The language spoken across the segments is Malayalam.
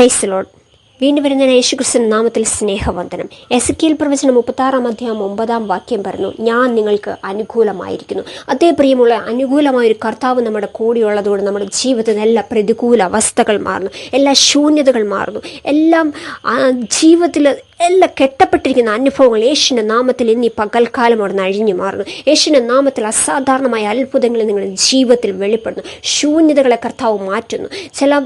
പ്രൈസ് ലോഡ് വീണ്ടും വരുന്ന യേശുക്രിസ്തു നാമത്തിൽ സ്നേഹവന്ദനം. എസ് കെൽ പ്രവചനം മുപ്പത്താറാം അധ്യായം ഒമ്പതാം വാക്യം പറഞ്ഞു ഞാൻ നിങ്ങൾക്ക് അനുകൂലമായിരിക്കുന്നു. അതേ പ്രിയമുള്ള അനുകൂലമായ ഒരു കർത്താവ് നമ്മുടെ കൂടെയുള്ളതുകൊണ്ട് നമ്മുടെ ജീവിതത്തിൽ എല്ലാ പ്രതികൂല അവസ്ഥകൾ മാറുന്നു എല്ലാ ശൂന്യതകൾ മാറുന്നു. എല്ലാം ജീവിതത്തിൽ എല്ലാം കെട്ടപ്പെട്ടിരിക്കുന്ന അനുഭവങ്ങൾ യേശുവിന്റെ നാമത്തിൽ ഇന്ന് ഈ പകൽക്കാലം അവിടെ നിന്ന് അഴിഞ്ഞു മാറുന്നു. യേശുവിന്റെ നാമത്തിൽ അസാധാരണമായ അത്ഭുതങ്ങൾ നിങ്ങളുടെ ജീവിതത്തിൽ വെളിപ്പെടുന്നു. ശൂന്യതകളെ കർത്താവ് മാറ്റുന്നു. ചില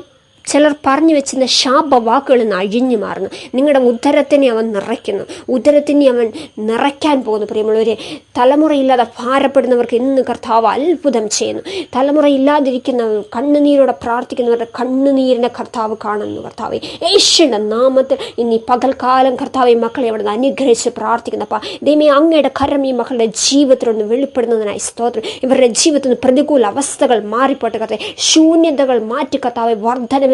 ചിലർ പറഞ്ഞു വെച്ചിരുന്ന ശാപവാക്കുകളിൽ നിന്ന് അഴിഞ്ഞു മാറുന്നു. നിങ്ങളുടെ ഉദരത്തിനെ അവൻ നിറയ്ക്കുന്നു. ഉദരത്തിനെ അവൻ നിറയ്ക്കാൻ പോകുന്നു. പ്രിയമുള്ളവരെ തലമുറയില്ലാതെ ഭാരപ്പെടുന്നവർക്ക് ഇന്ന് കർത്താവ് അത്ഭുതം ചെയ്യുന്നു. തലമുറയില്ലാതിരിക്കുന്നവർ കണ്ണുനീരോടെ പ്രാർത്ഥിക്കുന്നവരുടെ കണ്ണുനീരിനെ കർത്താവ് കാണുന്നു. കർത്താവ് യേശുവിന്റെ നാമത്തിൽ ഇനി പകൽക്കാലം കർത്താവ് മക്കളെ അവിടെ നിന്ന് അനുഗ്രഹിച്ച് പ്രാർത്ഥിക്കുന്നപ്പ. ദൈവമേ അങ്ങയുടെ കരം ഈ മക്കളുടെ ജീവിതത്തിലൊന്ന് വെളിപ്പെടുന്നതിനായി സ്തോത്രം. ഇവരുടെ ജീവിതത്തിൽ പ്രതികൂല അവസ്ഥകൾ മാറിപ്പോട്ടെ കർത്താവ്. ശൂന്യതകൾ മാറ്റി കർത്താവ്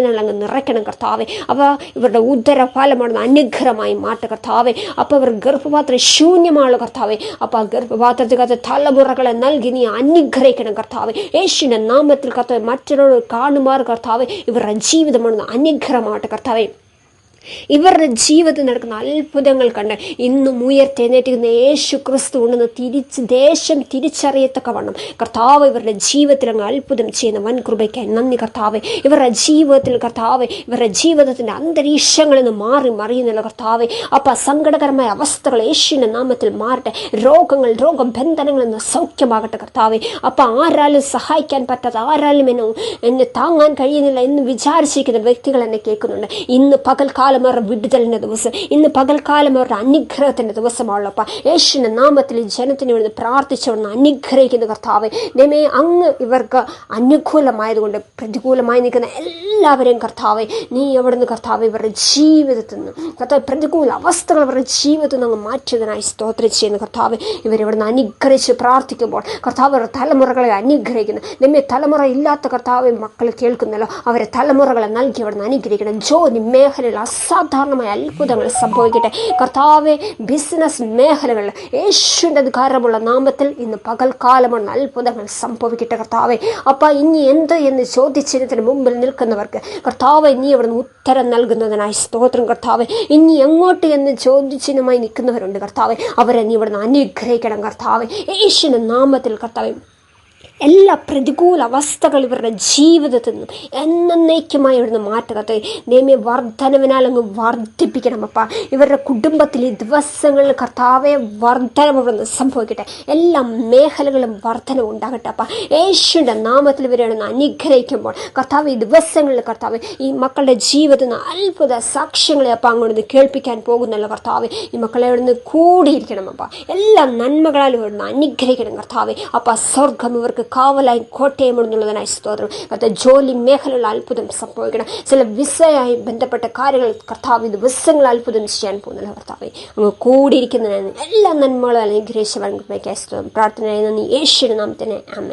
വർധനവിനാൽ അങ്ങ് നിറയ്ക്കണം കർത്താവെ അവ ഇവരുടെ ഉദരഫലമാണ് അനുഗ്രഹമായി മാറ്റ കർത്താവെ അപ്പോൾ ഇവർ ഗർഭപാത്രം ശൂന്യമാണ് കർത്താവെ അപ്പോൾ ആ ഗർഭപാത്രത്തിനകത്ത് തലമുറകളെ നൽകി നീ അനുഗ്രഹിക്കണം കർത്താവെ യേശുവിന്റെ നാമത്തിൽ കർത്താവ് മറ്റുള്ളവർ കാണുമാർ കർത്താവെ ഇവരുടെ ജീവിതമാണ് അനുഗ്രഹമാട്ടെ കർത്താവെ ഇവരുടെ ജീവിതത്തിൽ നടക്കുന്ന അത്ഭുതങ്ങൾ കണ്ട് ഇന്നും ഉയർത്തെഴുന്നേറ്റിരുന്ന യേശു ക്രിസ്തു ഉണ്ടെന്ന് തിരിച്ച് ദേശം തിരിച്ചറിയത്തക്കവണ്ണം കർത്താവ് ഇവരുടെ ജീവിതത്തിൽ അങ്ങ് അത്ഭുതം ചെയ്യുന്ന വൻ കൃപയ്ക്കായി. നന്ദി കർത്താവ്. ഇവരുടെ ജീവിതത്തിൽ കർത്താവ് ഇവരുടെ ജീവിതത്തിന്റെ അന്തരീക്ഷങ്ങളിൽ നിന്ന് മാറി മറിയുന്നില്ല കർത്താവ് അപ്പം സങ്കടകരമായ അവസ്ഥകൾ യേശുവിന്റെ നാമത്തിൽ മാറട്ടെ. രോഗങ്ങൾ രോഗബന്ധനങ്ങളിൽ നിന്ന് സൗഖ്യമാകട്ടെ കർത്താവ്. അപ്പം ആരാലും സഹായിക്കാൻ പറ്റാത്ത ആരാലും എന്നെ എന്നെ താങ്ങാൻ കഴിയുന്നില്ല എന്ന് വിചാരിച്ചിരിക്കുന്ന വ്യക്തികൾ എന്നെ കേൾക്കുന്നുണ്ട്. ഇന്ന് പകൽക്കാലം അവരുടെ വിടുതലിന്റെ ദിവസം. ഇന്ന് പകൽക്കാലം അവരുടെ അനുഗ്രഹത്തിന്റെ ദിവസമാണല്ലോ യേശുവിന്റെ നാമത്തിൽ ജനത്തിന് വേണ്ടി പ്രാർത്ഥിച്ചവണ്ണം അനുഗ്രഹിക്കുന്ന കർത്താവ് ദൈവമേ അങ്ങ് ഇവർക്ക് അനുകൂലമായതുകൊണ്ട് പ്രതികൂലമായി നിൽക്കുന്ന എല്ലാവരെയും കർത്താവ് നീ എവിടുന്ന് കർത്താവ് ഇവരുടെ ജീവിതത്തിൽ നിന്ന് കർത്താവ് പ്രതികൂല അവസ്ഥകൾ ഇവരുടെ ജീവിതത്തിൽ നിന്ന് അങ്ങ് മാറ്റിയതിനായി സ്തോത്രം ചെയ്യുന്ന കർത്താവ്. ഇവരിവിടുന്ന് അനുഗ്രഹിച്ച് പ്രാർത്ഥിക്കുമ്പോൾ കർത്താവ് അവരുടെ തലമുറകളെ അനുഗ്രഹിക്കുന്നു. നമ്മെ തലമുറ ഇല്ലാത്ത കർത്താവ് മക്കൾ കേൾക്കുന്നല്ലോ. അവരെ തലമുറകളെ നൽകി അവിടുന്ന് അനുഗ്രഹിക്കണം. ജോലി മേഖലയിൽ അസാധാരണമായ അത്ഭുതങ്ങൾ സംഭവിക്കട്ടെ. കർത്താവെ ബിസിനസ് മേഖലകളിൽ യേശുവിന്റെ അധികാരമുള്ള നാമത്തിൽ ഇന്ന് പകൽക്കാലമുള്ള അത്ഭുതങ്ങൾ സംഭവിക്കട്ടെ കർത്താവെ. അപ്പം ഇനി എന്ത് എന്ന് ചോദിച്ചതിന് മുമ്പിൽ നിൽക്കുന്നവർക്ക് കർത്താവ് ഇനി അവിടുന്ന് ഉത്തരം നൽകുന്നതിനായി സ്തോത്രം കർത്താവ്. ഇനി എങ്ങോട്ട് എന്ന് ചോദിച്ചതിനുമായി നിൽക്കുന്നവരുണ്ട് കർത്താവ്. അവരെ നീ ഇവിടുന്ന് അനുഗ്രഹിക്കണം കർത്താവ്. യേശുവിന്റെ നാമത്തിൽ കർത്താവ് എല്ലാ പ്രതികൂല അവസ്ഥകൾ ഇവരുടെ ജീവിതത്തിൽ നിന്നും എന്നേക്കുമായി ഇവിടുന്ന് മാറ്റകത്തെ ദൈവമേ വർധനവിനാൽ അങ്ങ് വർദ്ധിപ്പിക്കണം അപ്പ. ഇവരുടെ കുടുംബത്തിൽ ഈ ദിവസങ്ങളിൽ കർത്താവെ വർധനം ഇവിടുന്ന് സംഭവിക്കട്ടെ. എല്ലാ മേഖലകളും വർധനം ഉണ്ടാകട്ടെ അപ്പ. യേശുവിന്റെ നാമത്തിൽ ഇവരെ അനുഗ്രഹിക്കുമ്പോൾ കർത്താവ് ഈ ദിവസങ്ങളിൽ കർത്താവ് ഈ മക്കളുടെ ജീവിതത്തിൽ നിന്ന് അത്ഭുത സാക്ഷ്യങ്ങളെ അപ്പം അങ്ങോട്ട് കേൾപ്പിക്കാൻ പോകുന്നല്ലോ കർത്താവ് ഈ മക്കളെ ഇവിടുന്ന് കൂടിയിരിക്കണം അപ്പ. എല്ലാ നന്മകളാലും ഇവിടുന്ന് അനുഗ്രഹിക്കണം കർത്താവ്. അപ്പ സ്വർഗം ഇവർക്ക് കാവലായി കോട്ടയം എന്നുള്ളതിനായി സ്തോത്രം. അത് ജോലി മേഖലകളിൽ അത്ഭുതം സംഭവിക്കണം. ചില വിസയായി ബന്ധപ്പെട്ട കാര്യങ്ങൾ കർത്താവ് ഇത് അത്ഭുതം ചെയ്യാൻ പോകുന്നില്ല കർത്താവ്. അങ്ങ് കൂടിയിരിക്കുന്നതിന് എല്ലാ നന്മകളും അനുഗ്രഹിച്ച വൻ കൃപയ്ക്കായി സ്തോത്രം. പ്രാർത്ഥന നീ യേശുവിന്റെ നാമത്തിനെ അമ്മേ